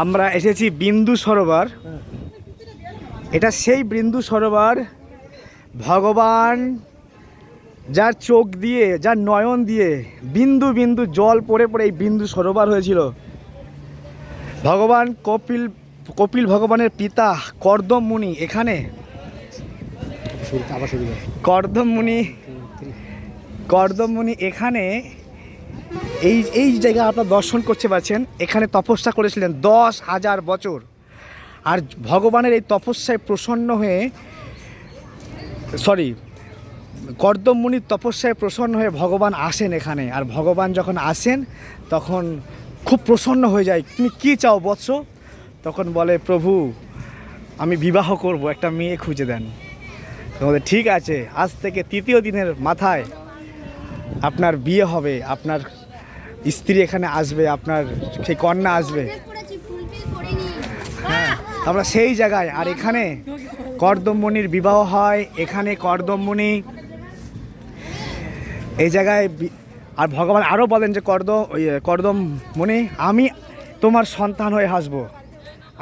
আমরা এসেছি বিন্দু সরোবর। এটা সেই বিন্দু সরোবর। ভগবান যার চোখ দিয়ে, যার নয়ন দিয়ে বিন্দু বিন্দু জল পড়ে পড়ে এই বিন্দু সরোবর হয়েছিল। ভগবান কপিল কপিল ভগবানের পিতা কর্দম মুনি এখানে। কর্দম মুনি কর্দম মুনি এখানে এই এই জায়গা আপনার দর্শন করতে পারছেন। এখানে তপস্যা করেছিলেন দশ হাজার বছর। আর ভগবানের এই তপস্যায় প্রসন্ন হয়ে সরি কর্দম মুনির তপস্যায় প্রসন্ন হয়ে ভগবান আসেন এখানে। আর ভগবান যখন আসেন, তখন খুব প্রসন্ন হয়ে যায়, তুমি কী চাও বৎস? তখন বলে, প্রভু, আমি বিবাহ করব, একটা মেয়ে খুঁজে দেন। তোমাদের ঠিক আছে, আজ থেকে তৃতীয় দিনের মাথায় আপনার বিয়ে হবে, আপনার স্ত্রী এখানে আসবে আপনার সেই কন্যা আসবে। হ্যাঁ আমরা সেই জায়গায় আর এখানে কর্দমমণির বিবাহ হয় এখানে কর্দমমণি এই জায়গায় আর ভগবান আরও বলেন যে কর্দ ইয়ে, কর্দমমণি আমি তোমার সন্তান হয়ে আসব।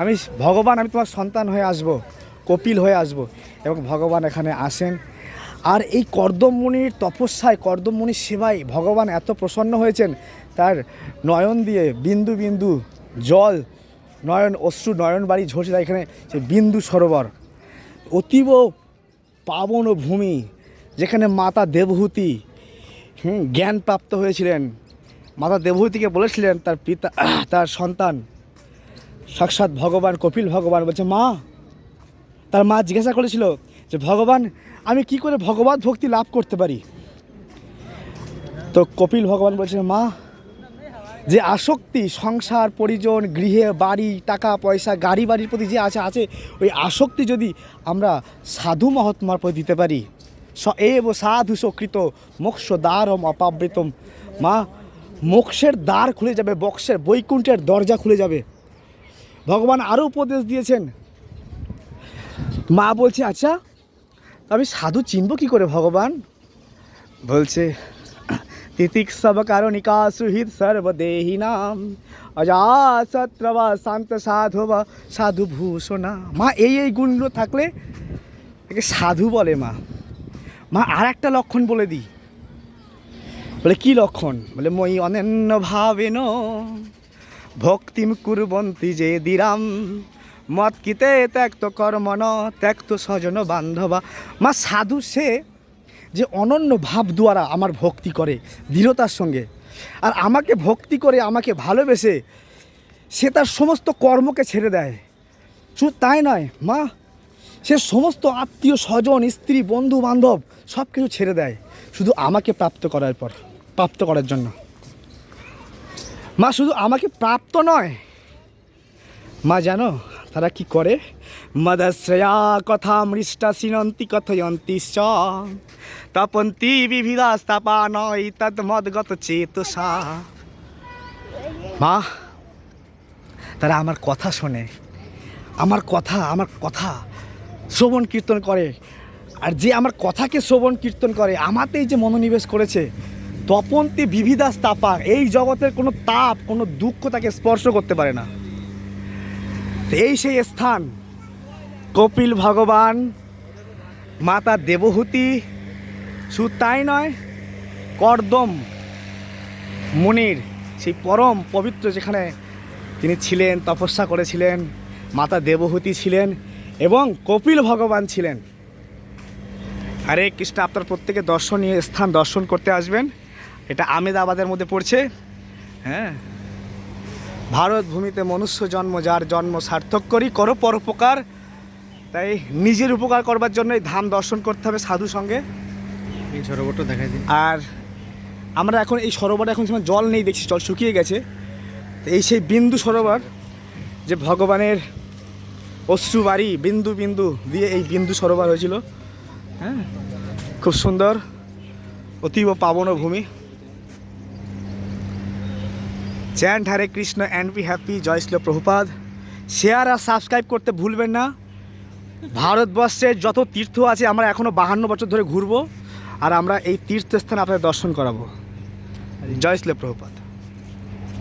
আমি ভগবান আমি তোমার সন্তান হয়ে আসব কপিল হয়ে আসব। এবং ভগবান এখানে আসেন। আর এই কর্দমমণির তপস্যায় কর্দমমণির সেবায় ভগবান এত প্রসন্ন হয়েছেন তার নয়ন দিয়ে বিন্দু বিন্দু জল নয়ন অশ্রু নয়ন বাড়ি ঝরছে তাই এখানে সে বিন্দু সরোবর। অতীব পাবন ভূমি যেখানে মাতা দেবহূতি হুম, জ্ঞান প্রাপ্ত হয়েছিলেন। মাতা দেবহূতিকে বলেছিলেন তার পিতা তার সন্তান সাক্ষাৎ ভগবান কপিল ভগবান বলছে মা! তার মা জিজ্ঞাসা করেছিল যে ভগবান, আমি কি করে ভগবান ভক্তি লাভ করতে পারি? তো কপিল ভগবান বলছে মা, যে আসক্তি, সংসার, পরিজন, গৃহে বাড়ি, টাকা, পয়সা, গাড়ি বাড়ির প্রতি যে আছে আছে, ওই আসক্তি যদি আমরা সাধু মহাত্মার প্রতি দিতে পারি স এব সাধু সকৃত মোক্ষ দ্বারম অপাবৃতম। মা, মোক্ষের দ্বার খুলে যাবে, বক্সের বৈকুণ্ঠের দরজা খুলে যাবে। ভগবান আরও উপদেশ দিয়েছেন। মা বলছে আচ্ছা আমি সাধু চিনব কি করে, ভগবান? বলছে তিতিক সব কারণিকা সুহিত সর্বদেহী নাম। অজাশত্র বা শান্ত সাধু বা সাধু ভূষণা। মা, এই এই গুণগুলো থাকলে একে সাধু বলে মা। মা আর একটা লক্ষণ বলে দিই। বলে, কি লক্ষণ? বলে, মই অনন্য ভাবেন, ভক্তিম কুরবন্তি যে দিরাম। মত কিতে ত্যাক্ত কর্মণ ত্যাক্ত স্বজন বান্ধবা। মা সাধু সে যে অনন্য ভাব দ্বারা আমার ভক্তি করে দৃঢ়তার সঙ্গে। আর আমাকে ভক্তি করে, আমাকে ভালোবেসে সে তার সমস্ত কর্মকে ছেড়ে দেয়। শুধু তাই নয়, মা, সে সমস্ত আত্মীয় স্বজন, স্ত্রী, বন্ধু, বান্ধব সব কিছু ছেড়ে দেয়। শুধু আমাকে প্রাপ্ত করার পর, প্রাপ্ত করার জন্য। মা, শুধু আমাকে প্রাপ্ত নয়, মা, জানো তারা কি করে? মদশ্রেয়া কথা মৃষ্টা সিনন্তি কথয়ন্তি চ তপন্তি বিবিধা স্থাপা নয় তদ মদগত চেতসা। মা, তারা আমার কথা শোনে। আমার কথা আমার কথা শ্রবণ কীর্তন করে। আর যে আমার কথাকে শ্রবণ কীর্তন করে, আমাতেই যে মনোনিবেশ করেছে, তপন্তি বিবিধা স্থাপা এই জগতের কোনো তাপ, কোনো দুঃখ তাকে স্পর্শ করতে পারে না। এই সেই স্থান, কপিল ভগবান, মাতা দেবহূতি, শুধু তাই নয়, কর্দম মুনির, সেই পরম পবিত্র যেখানে তিনি ছিলেন, তপস্যা করেছিলেন, মাতা দেবহূতি ছিলেন এবং কপিল ভগবান ছিলেন। আরে কৃষ্ণ, আপনার প্রত্যেকে দর্শনীয় স্থান দর্শন করতে আসবেন। এটা আমেদাবাদের মধ্যে পড়ছে। হ্যাঁ। ভারত ভূমিতে মনুষ্য জন্ম যার জন্ম সার্থক করি করো পরোপকার। তাই নিজের উপকার করবার জন্য এই ধাম দর্শন করতে হবে সাধু সঙ্গে। এই সরোবরটা দেখাই দিন। আর আমরা এখন এই সরোবরে এখন সময় জল নেই দেখছি জল শুকিয়ে গেছে। তো এই সেই বিন্দু সরোবর যে ভগবানের অশ্রু বাড়ি বিন্দু বিন্দু দিয়ে এই বিন্দু সরোবর হয়েছিল। হ্যাঁ খুব সুন্দর অতীব পাবন ভূমি chant Hare Krishna and be happy জয়শ্লো Prabhupada. Share আর সাবস্ক্রাইব করতে ভুলবেন না। ভারতবর্ষের যত তীর্থ আছে, আমরা এখনও বাহান্ন বছর ধরে ঘুরবো, আর আমরা এই তীর্থস্থান আপনাদের দর্শন করাবো। জয়শ্লো প্রভুপাদ।